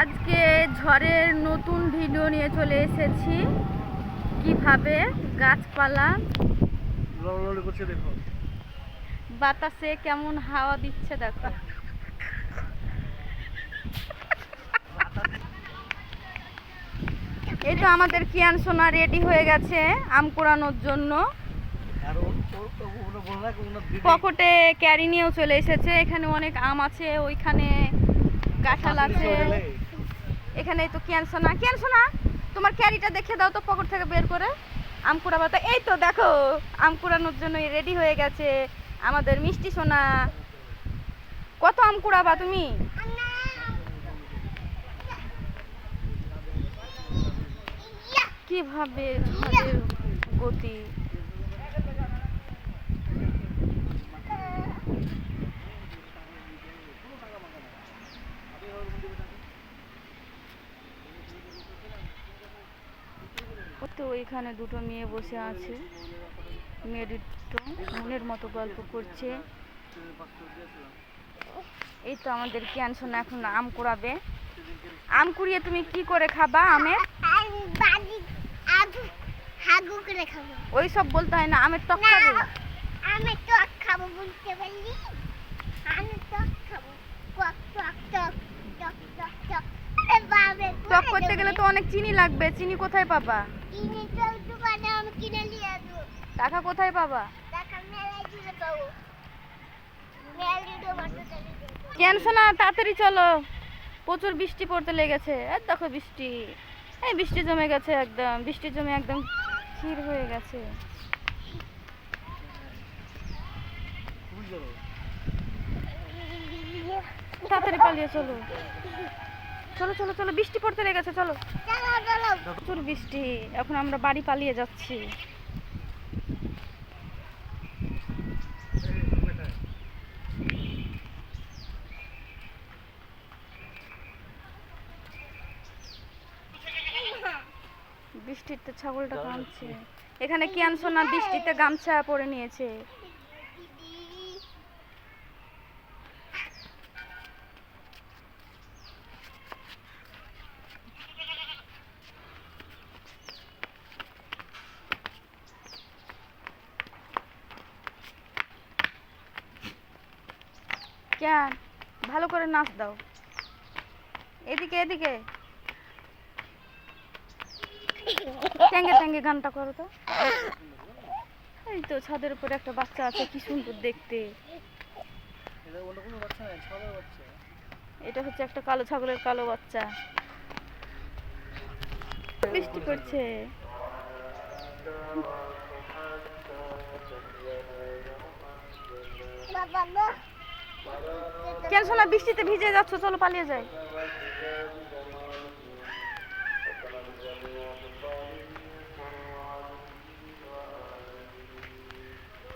আজকে ঝড়ের নতুন ভিডিও নিয়ে চলে এসেছি। কীভাবে গাছপালা বাতাসে কেমন হাওয়া দিচ্ছে দেখো। এই তো আমাদের কিয়ান সোনা রেডি হয়ে গেছে আম কুড়ানোর জন্য। পকেটে ক্যারি নিয়েও চলে এসেছে এখানে অনেক আম আছে ওইখানে কাঁঠাল আছে। এখানে তো কিয়ান সোনা? কিয়ান সোনা? তোমার ক্যারিটা দেখে দাও তো পকেট থেকে বের করে। আম কুড়াবা তো এই তো দেখো, আম কুড়ানোর জন্য রেডি হয়ে গেছে আমাদের মিষ্টি সোনা। কত আম কুড়াবা তুমি? কীভাবে গতি? তো ওইখানে দুটো মেয়ে বসে আছে। মেয়ে দুটো মনের মতো গল্প করছে। এই তো আমাদের শোনা, এখন আম কুড়াবে। আম কুড়িয়ে তুমি কি করে খাবা আমের? ওই সব বলতে হয় না, আমের টক খাবে আমি টক খাব বুঝতে পারলি আমি টক খাব? টক করতে গেলে তো অনেক চিনি লাগবে, চিনি কোথায় পাবা? টাকা কোথায় পাবা কেন শোনা তাড়াতাড়ি চলো। প্রচুর বৃষ্টি পড়তে লেগেছে। এই দেখো বৃষ্টি। এই বৃষ্টি জমে গেছে একদম, বৃষ্টি জমে একদম ক্ষীর হয়ে গেছে। তাড়াতাড়ি পালিয়ে চলো। চলো চলো চলো বৃষ্টি পড়তে লেগেছে চলো। চলো চলো প্রচুর বৃষ্টি এখন আমরা বাড়ি পালিয়ে যাচ্ছি। বৃষ্টিতে ছাগলটা কাঁদছে এখানে কি আনছো না? বৃষ্টিতে গামছা পরে নিয়েছে। কেন ভালো করে নাচ দাও। এদিকে এদিকে। ট্যাঙ্গে ট্যাঙ্গে গানটা করো তো। এই তো ছাদের উপরে একটা বাচ্চা আছে, কি সুন্দর দেখতে। এটা হচ্ছে একটা কালো ছাগলের কালো বাচ্চা। বৃষ্টি পড়ছে বাবা। কেন শোনা বৃষ্টিতে ভিজে যাচ্ছ? চলো পালিয়ে যাই।